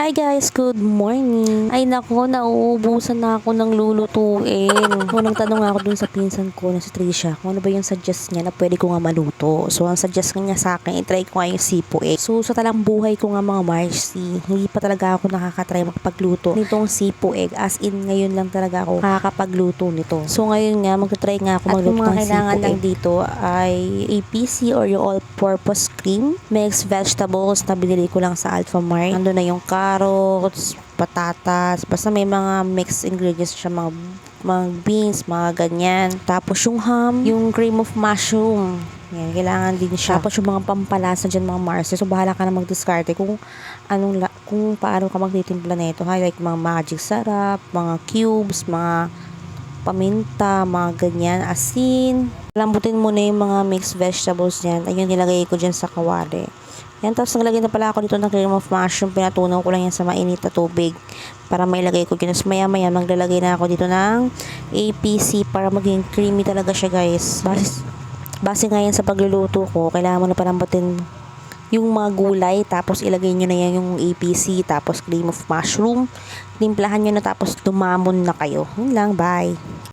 Hi guys, good morning. Ay nako, nauubusan na ako ng lulutuin. Unang tanong ako dun sa pinsan ko na si Trisha kung ano ba yung suggest niya na pwede ko nga maluto. So ang suggest niya sa akin, itry ko nga yung sipo eh. So sa talang buhay ko nga mga Marcy, hindi pa talaga ako nakakatry magpagluto nitong sipo egg. As in, ngayon lang talaga ako nakakapagluto nito. So ngayon nga, magta-try nga ako At magluto yung mga ng kailangan sipo lang egg dito ay APC or yung all-purpose cream, mixed vegetables na binili ko lang sa Alpha Mart. Ando na yung carrots, patatas, basta may mga mixed ingredients siya, mga, mga beans, mga ganyan. Tapos yung ham, yung cream of mushroom. Yan, kailangan din siya. Tapos yung mga pampalasa dyan, mga Marcy. So, bahala ka na mag-discarte kung anong, la- kung paano ka magtitimpla nito. Ha? Like, mga magic sarap, mga cubes, mga paminta, mga ganyan, asin. Lambutin mo na yung mga mixed vegetables niyan. Ayun, nilagay ko dyan sa kawali. Yan, tapos naglagay na pala ako dito ng cream of mushroom. Pinatunaw ko lang yan sa mainit na tubig para mailagay ko dyan. Maya maya maglalagay na ako dito ng APC para maging creamy talaga siya guys. Base, base nga yan sa pagluluto ko, kailangan mo na palambutin yung mga gulay, tapos ilagay nyo na yan yung APC, tapos cream of mushroom. Timplahan nyo na tapos dumamon na kayo. Yun lang, bye.